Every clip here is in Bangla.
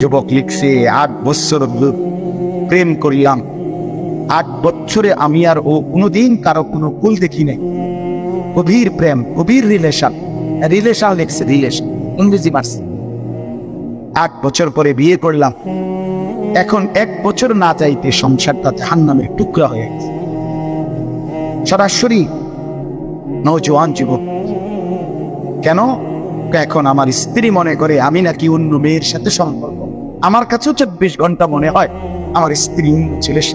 যুবক লিখছে, আট বছর প্রেম করিলাম। আট বছরে আমি আর ও কোনোদিন কারও কোনো কুল দেখি নাই। গভীর প্রেম, গভীর রিলেশন রিলেশন লিখছে রিলেশন ইংরেজি মার্স আট বছর পরে বিয়ে করলাম। এখন এক বছর না চাইতে সংসারটা নামে টুকরা হয়ে গেছে। সরাসরি নৌজওয়ান যুবক, কেন? এখন আমার স্ত্রী মনে করে আমি নাকি অন্য মেয়ের সাথে সম্পর্ক আমার কাছেও চব্বিশ ঘণ্টা মনে হয়। আমার স্ত্রী ছেলের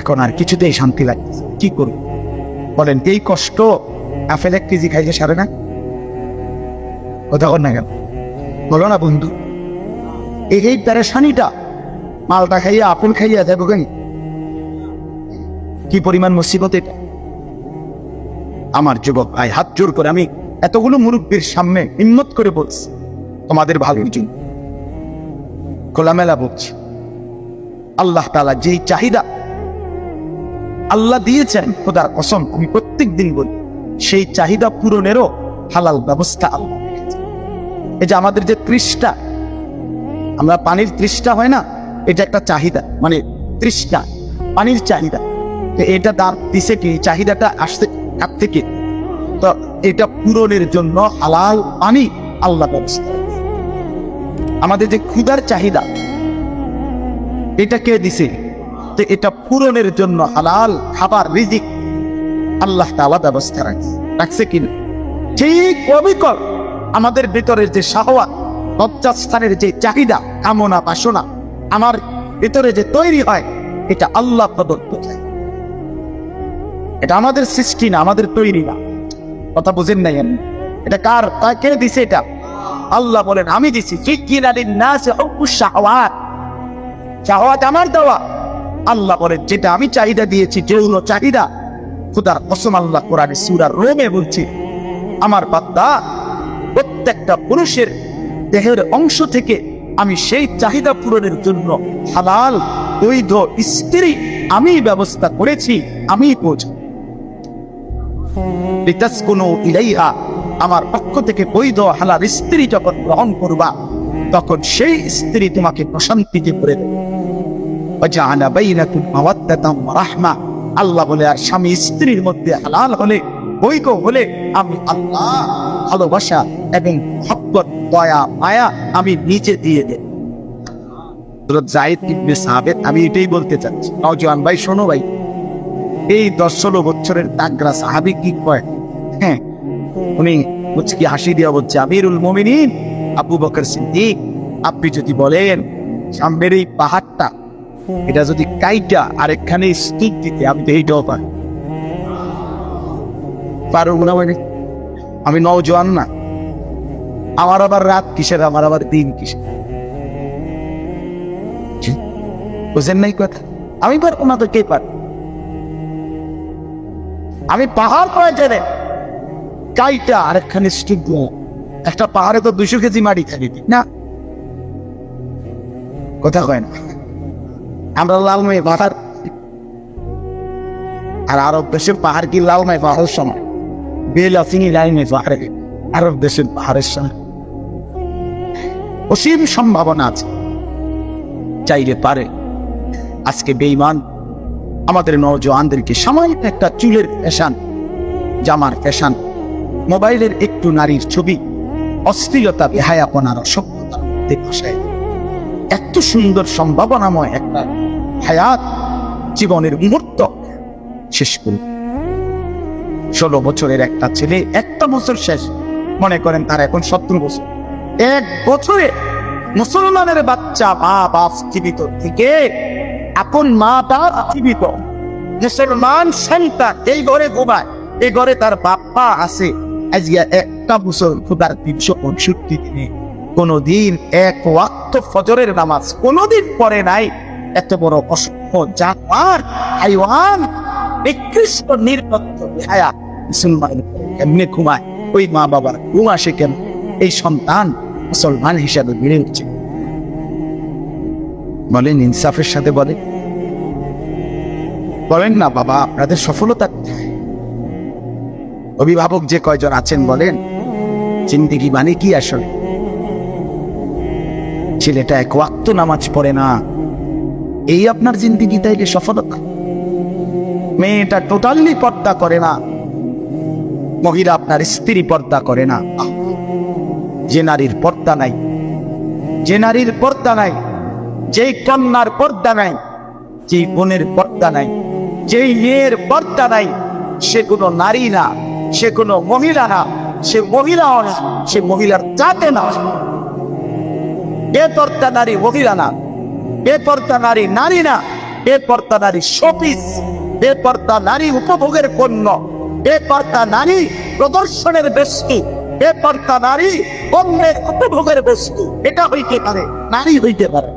এখন আর কিছুতেই শান্তি লাগছে কি করব? বলেন, এই কষ্ট আপেল এক কেজি খাইলে সারে না? কথা না কেন? বলো না বন্ধু। এই প্যারেশানিটা মালটা খাইয়া আপেল খাইয়া যাব কেন? কি পরিমাণ মুসিবত এটা? আমার যুবক ভাই, হাত জোর করে আমি এতগুলো মুরব্বীর সামনে হিম্মত করে বলছি, তোমাদের ভালোর জন্য। খোলামেলা বলছি আল্লাহ তালা যেই চাহিদা আল্লাহ দিয়েছেন, খোদার কসম, আমি প্রত্যেক দিন বলি, সেই চাহিদা পূরণেরও হালাল ব্যবস্থা আল্লাহ এই যে আমাদের যে তৃষ্ণা, আমরা পানির তৃষ্ণা হয় না, এটা একটা চাহিদা মানে তৃষ্ণা, পানির চাহিদা। এটা দাঁত দিছে কি চাহিদাটা আসতে কার থেকে? তো এটা পূরণের জন্য হালাল পানি আল্লাহ ব্যবস্থা। আমাদের যে ক্ষুধার চাহিদা, এটা কে দিছে? তো এটা পূরণের জন্য হালাল খাবার, রিজিক আল্লাহ তাআলা ব্যবস্থা রাখছে। রাখছে কিনা ঠিক অবিকল আমাদের ভিতরের যে শাহওয়াত, লজ্জাস্থানের যে চাহিদা, কামনা, বাসনা, আমার ভিতরে যে তৈরি হয়, এটা আল্লাহ প্রদত্ত এটা আমাদের সৃষ্টি না, আমাদের তৈরি না। কথা বুঝেন নাই এটা কার কে দিছে এটা? আল্লাহ বলেন, আমি দিছি। আমার দেওয়া। আল্লাহ বলেন, যেটা আমি চাহিদা দিয়েছি যেগুলো চাহিদা, খুদার আল্লাহ কোরআনে সূরা রোমে বলছি, আমার বান্দা প্রত্যেকটা পুরুষের দেহের অংশ থেকে আমি সেই চাহিদা পূরণের জন্য হালাল, বৈধ স্ত্রী আমি ব্যবস্থা করেছি, আমি লিতাসকুনু ইলাইহা। আমার পক্ষ থেকে বৈধ হালাল স্ত্রী যখন গ্রহণ করবা, তখন সেই স্ত্রী তোমাকে প্রশান্তিতে করে দেবে। আল্লাহ বলে, আর স্বামী স্ত্রীর মধ্যে হালাল হলে, বৈধ হলে আমি আল্লাহ ভালোবাসা এবং মহব্বত, দয়া, মায়া আমি নিচে দিয়ে দেব। জায়েদ ইবনে আমি এটাই বলতে চাচ্ছি। নওজোয়ান ভাই, শোনো ভাই, এই দশ ষোলো বছরের তাগরা সাহাবি কি কয়? হ্যাঁ উনি মুচকি হাসি দিয়া বলছে, আমিরুল মোমিনিন আবু বকর সিদ্দিক, আপনি যদি বলেন সামনের এই পাহাড়টা, এটা যদি কাইটা আরেকখানে স্টিক দিতে, আমি তো এইটাও পারি। পারব না মানে আমি নওজোয়ান না। আমার আবার রাত কিসের, আমার আবার দিন কিসের? বুঝেন নাই কথা? আমি পারব না তো কে পার আমি পাহাড় করে জেনে? কাইটা আরেকখানে একটা পাহাড়ে তো দুশো কেজি মাটি দিই না। কথা কয় না। আমরা লাল মেয়ে পাহাড়। আর আরব দেশের পাহাড় কি লাল মেয়ে পাহাড়ের সময় বেল পাহাড়ে। আরব দেশের পাহাড়ের সময় অসীম সম্ভাবনা আছে। চাইলে পারে। আজকে বেইমান আমাদের নওজোয়ানদেরকে সামান্য একটা চুলের ফ্যাশন, জামার ফ্যাশন মোবাইলের একটু নারীর ছবি অস্থিরতা বেহায়াপনার অসভ্যতার মধ্যে ভাসায় এত সুন্দর সম্ভাবনাময় একটা হায়াত জীবনের মুহূর্ত শেষ করল ষোলো বছরের একটা ছেলে, একটা বছর শেষ। মনে করেন তার এখন সত্তর বছর। এক বছরে মুসলমানের বাচ্চা মা বাপ জীবিত থেকে আপন মা বাপ জীবিত। মুসলমান সন্তান এই ঘরে ঘুমায়। এই ঘরে তার বাপ্পা আছে। এক ফজরের নামাজ পড়ে নাই। এত বড় জানোয়ার, হাইওয়ান, নিকৃষ্ট মুসলমান এমনি ঘুমায়? ওই মা বাবার ঘুম আসে কেন? এই সন্তান মুসলমান হিসাবে বেড়ে উঠছে। বলেন, ইনসাফের সাথে বলে বলেন না বাবা, আপনাদের সফলতা? অভিভাবক যে কয়জন আছেন বলেন? জিন্দিগি মানে কি আসলে? ছেলেটা এক ওয়াক্ত নামাজ পড়ে না। এই আপনার জিন্দিগি তাইলে সফলতা? মেয়েটা টোটালি পর্দা করে না। মহিলা আপনার স্ত্রী পর্দা করে না। যে নারীর পর্দা নাই, যে নারীর পর্দা নাই, যেই কন্যার পর্দা নাই, যেই বোনের পর্দা নাই, যেই মেয়ের পর্দা নাই, সে কোনো নারী না। সে কোনো মহিলা না, সে মহিলাও না সে মহিলার জাতে না বেপর্দা নারী মহিলা না বেপর্দা নারী নারী না বেপর্দা নারী শোপিস বেপর্দা নারী উপভোগের পণ্য বেপর্দা নারী প্রদর্শনের বস্তু বেপর্দা নারী অন্যের উপভোগের বস্তু, এটা হইতে পারে, নারী হইতে পারে।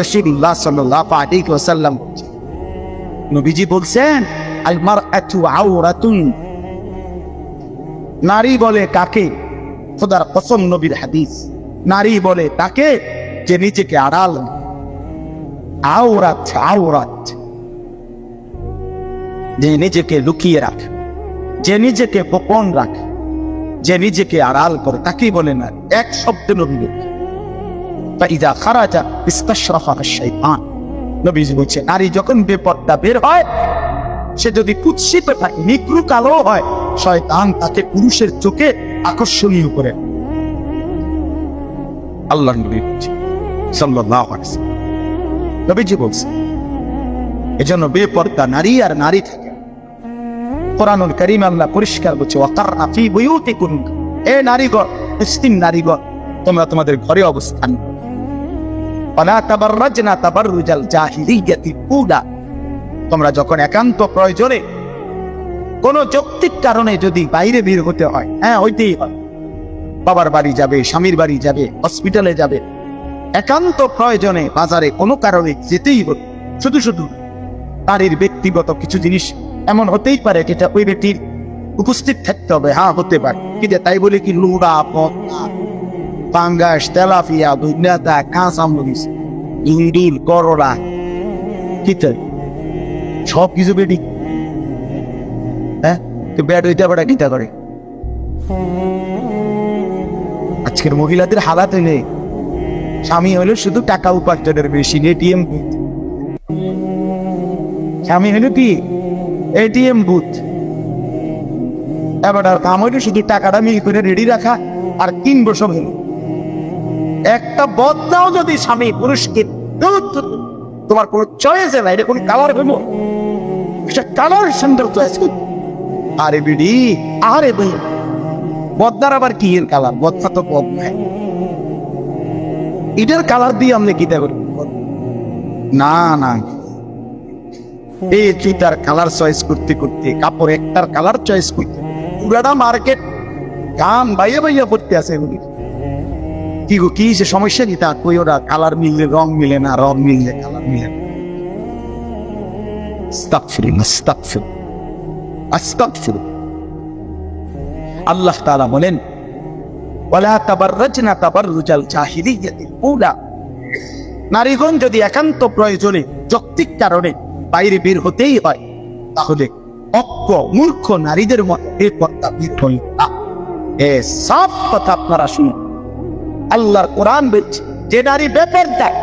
রশিদুল্লাহ সাল্লাল্লাহু আলাইহি ওয়াসাল্লাম নবীজি বলছেন আল নারী বলে কাকে? খোদার কসম নবীর হাদিস। নারী বলে তাকে যে নিজেকে আড়াল। আওরাত আওরাত। যে নিজেকে লুকিয়ে রাখে, যে নিজেকে গোপন রাখে, যে নিজেকে আড়াল করে তাকেই বলে না, এক শব্দে নবী ইদা খারাজা ইস্তাশরাফা শাইতান নবীজি বলছে, নারী যখন বেপর্দা বের হয় সে যদি কুৎসিত থাকে নিগ্রু কালো হয়, শয়তান তাকে পুরুষের চোখে আকর্ষণীয় করে। আল্লাহ বেপর্দা নারী আর নারী থাকে। কোরআনুল করিম আল্লাহ পরিষ্কার বলছে ওয়াকারনা ফি বুয়ুতিকুন। এ মুসলিম তোমরা তোমাদের ঘরে অবস্থান। ওয়ালা তাবাররাজনা তাবাররুজাল জাহিলিয়াতিল উলা। তোমরা যখন একান্ত প্রয়োজনে কোন যৌক্তিক কারণে যদি বাইরে বের হতে হয় হ্যাঁ হইতেই হয় বাবার বাড়ি যাবে, স্বামীর বাড়ি যাবে হসপিটালে যাবে। একান্ত প্রয়োজনে বাজারে কোনো কারণে যেতেই হবে। শুধু শুধু নারীর ব্যক্তিগত কিছু জিনিস এমন হতেই পারে যেটা ওই ব্যক্তির উপস্থিত থাকতে হবে। হ্যাঁ হতে পারে। কিন্তু তাই বলে কি লুড়া পদ্মা পাঙ্গাস, তেলাপিয়া দুনিয়াতা কাঁচা মরিচ ইন্ডিল, করলা তাই? সব কিছু বেডি হ্যাঁ? তো ব্যাট হইতে পারে কিতা করে আজকের মহিলাদের হালাত নেই। স্বামী হলো শুধু টাকা উপার্জনের মেশিন এটিএম বুথ স্বামী হলো কি? এটিএম বুথ এবার কাম হইল শুধু টাকাটা মিল করে রেডি রাখা আর বছর হলো। একটা বদলাও যদি স্বামী পুরুষকে। ধুর, তোমার কোনো চয়েস নাই এটা কোনো কালার হইব? এটা কালার সুন্দর চয়েস আরে বিডি। আরে ভাই। বদনার আবার কি এর কালার বদনা তো বদনায় এটার কালার দিয়ে আপনি কি দেখো না না। এই জুতার কালার চয়েস করতে করতে কাপড় একটার কালার চয়েস করতে। পুরাটা মার্কেট গান বাইয়া বাইয়া পড়তে আছে এগুলি। কি গো, কি সে সমস্যা কি? তা কই ওরা? কালার মিললে রং মিলে না, রং মিললে কালার মিলে। আল্লাহ বলেন নারীগণ যদি একান্ত প্রয়োজনে যৌক্তিক কারণে বাইরে বের হতেই হয়, তাহলে অজ্ঞ, মূর্খ নারীদের মতো বের হই না। এ সব কথা আপনারা শুনুন। আল্লাহর কোরআন বলছে, যে নারী বেপরদায়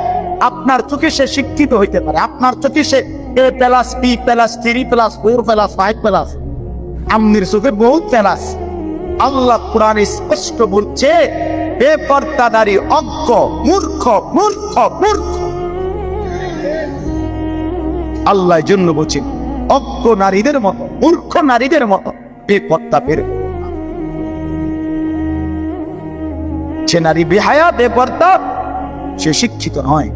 আপনার চোখে সে শিক্ষিত হইতে পারে। আপনার চোখে সে A plus B plus three plus four plus five plus আমনির চোখে প্লাস আল্লাহ কোরআন স্পষ্ট বলছে, বেপর্দা নারী অজ্ঞ, মূর্খ মূর্খ মূর্খ। আল্লাহ জন্য বলছেন অজ্ঞ নারীদের মতো, মূর্খ নারীদের মতো বেপর্দা বের সে নারী বেহায়া বেপর্দা সে শিক্ষিত নয়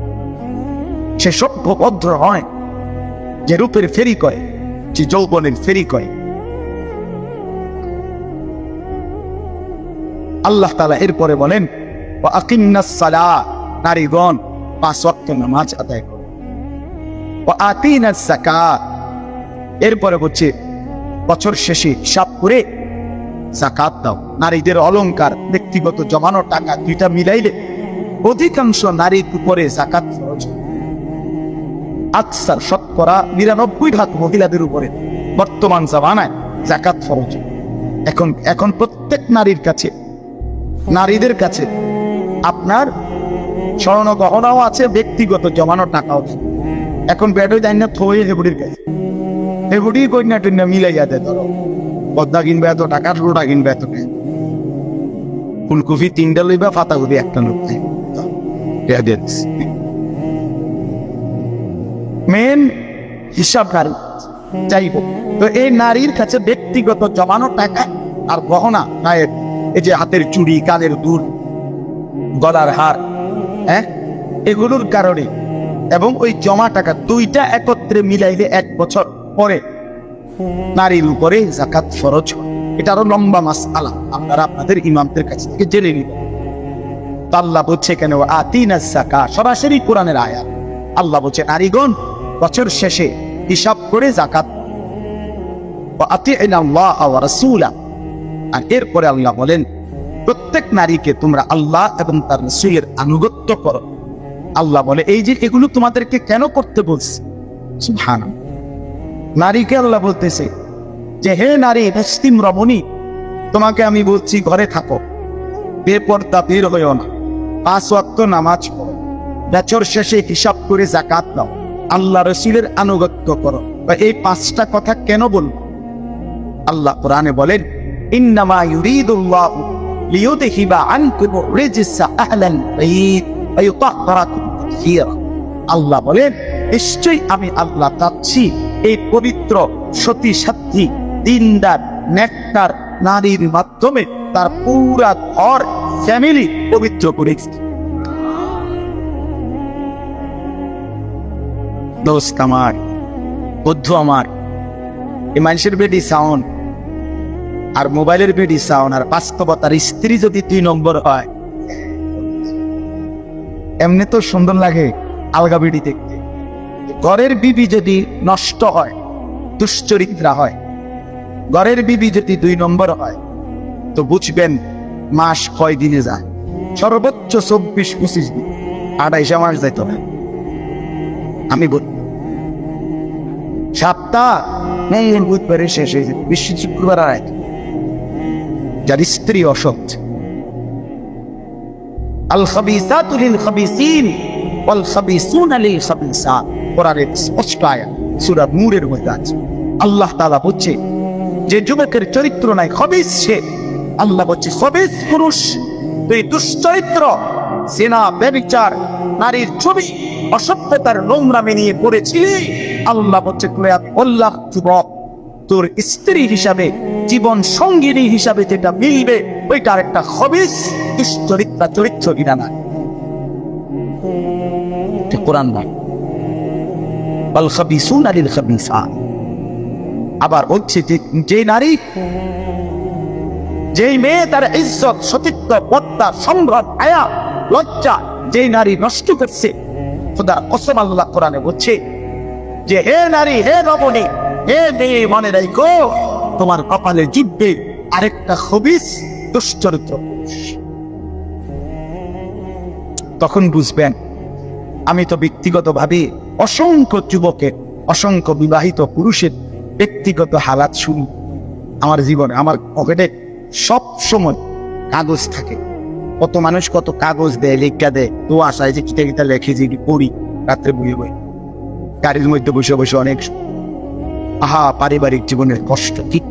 সে সভ্য ভদ্র নয় যে রূপের ফেরি কয় যে যৌবনের ফেরি কয়। আল্লাহ তালা এরপরে বলেন "ওয়া আকিন্নাস সালাহ", নারীগণ নামাজ আদায় করো। "ওয়া আতিনাস যাকাত", এরপরে হচ্ছে বছর শেষে হিসাব করে জাকাত দাও। নারীদের অলংকার, ব্যক্তিগত জমানো টাকা দুইটা মিলাইলে অধিকাংশ নারীর উপরে জাকাত আকসার শতকরা নিরানব্বই ভাগ মহিলাদের উপরে বর্তমান জামানায় জাকাত ফরজ এখন এখন প্রত্যেক নারীর কাছে, নারীদের কাছে আপনার স্বর্ণ গহনাও আছে, ব্যক্তিগত জমানো টাকাও। এখন ব্যাটও যাই না থয়ে হেবুড়ির কাছে। হেবুড়ি কন্যা টন্যা মিলাইয়া দেয় ধরো। পদ্মা কিনবে এত টাকা রোটা কিনবে এত ফুলকপি তিনটা লইবা একটা লোক মেন হিসাব নারী হোক তো এই নারীর কাছে ব্যক্তিগত জমানো টাকা আর গহনা এই যে হাতের চুড়ি, কানের দুল, গলার হার হ্যাঁ? এগুলোর কারণে। এবং ওই জমা টাকা দুইটা একত্রে মিলাইলে এক বছর পরে নারীর উপরে জাকাত ফরজ হয়। এটা আরও লম্বা মাস আলা আপনারা আপনাদের ইমামদের কাছ থেকে জেনে নিবেন। আল্লাহ বলছে কেন আতিনা জাকা সরাসরি কোরআনের আয়াত। আল্লাহ বলছে, নারীগণ, বছর শেষে হিসাব করে জাকাত আর এরপরে আল্লাহ বলেন, প্রত্যেক নারীকে তোমরা আল্লাহ এবং তার রসুলের আনুগত্য করো। আল্লাহ বলে, এই যে এগুলো তোমাদেরকে কেন করতে বলছে? সুবহান নারীকে আল্লাহ বলতেছে যে, হে নারী, মুসলিম রমণী, তোমাকে আমি বলছি ঘরে থাকো। বেপর্দা, বের হইও না। পাঁচ ওয়াক্ত নামাজ পড়ো। বছর শেষে হিসাব করে জাকাত দাও আল্লাহ রসুলের আনুগত্য করো। বা এই পাঁচটা কথা কেন বলব? আল্লাহ কোরআনে বলেন, ইন্নামা ইউরিদুল্লাহু লিয়ুদহিবা আনকুম রিজসা আহলাল বাইত ওয়া আল্লাহ বলেন, নিশ্চয়ই আমি আল্লাহ চাচ্ছি এই পবিত্র সতী সাথী দিনদার, নেকটার নারীর মাধ্যমে তার পুরা ঘর ফ্যামিলি পবিত্র করেছি। দোস্ত আমার, বন্ধু আমার, এই মানুষের বেডি সাউন্ড আর মোবাইলের বেডি সাউন্ড আর বাস্তবতার স্ত্রী যদি দুই নম্বর হয়, এমনি তো সুন্দর লাগে আলগা বিড়ি দেখতে। ঘরের বিবি যদি নষ্ট হয়, দুশ্চরিত্রা হয়, ঘরের বিবি যদি দুই নম্বর হয়, তো বুঝবেন মাস কয় দিনে যায়? সর্বোচ্চ চব্বিশ, পঁচিশ দিন। আড়াইশো মাস যাইত না। আমি বলি, সপ্তাহ? বুধবারে শেষ হয়ে যেত বিশ্ব শুক্রবার যার স্ত্রী অসৎ। আল খাবিসাতু লিল খাবিসিন আল্লাহ তাআলা বলছে, যে যুবকের চরিত্র নাই খবিস সে। আল্লাহ বলছে খবিস পুরুষ তুই দুশ্চরিত্র, সেনা ব্যবিচার নারীর ছবি, অসভ্যতার নোংরামে নিয়ে পড়েছিলি আল্লাহ বলছে আল্লাহ যুবক, তোর স্ত্রী হিসাবে, জীবন সঙ্গিনী হিসাবে যেটা মিলবে, ওইটার একটা হবিস, দুশ্চরিত্রা, চরিত্র কিনা না কোরআন না বল খাবিসুন আলিল খাবিসা। আবার বলছে যে নারী, যেই মেয়ে তার ইজ্জত, সতীত্ব পদ্মা সম্ভ্রম আয়া, লজ্জা, যেই নারী নষ্ট করছে, খোদা কসম আল্লাহ কোরআনে বলছে যে, হে নারী, হে রমণী হে মেয়ে, মনে রাখো তোমার কপালে জিতবে আরেকটা হবিস দুশ্চরিত্র। তখন বুঝবেন আমি তো ব্যক্তিগতভাবে অসংখ্য যুবকের অসংখ্য বিবাহিত পুরুষের ব্যক্তিগত হালাত শুনি। আমার জীবনে, আমার পকেটে সব সময় কাগজ থাকে। কত মানুষ কত কাগজ দেয়, লেখা দেয়। তো আশায় যে কিতা কিতা লেখে যে পড়ি, রাত্রে বইয়ে বই। গাড়ির মধ্যে বসে বসে অনেক আহা, পারিবারিক জীবনের কষ্ট ঠিক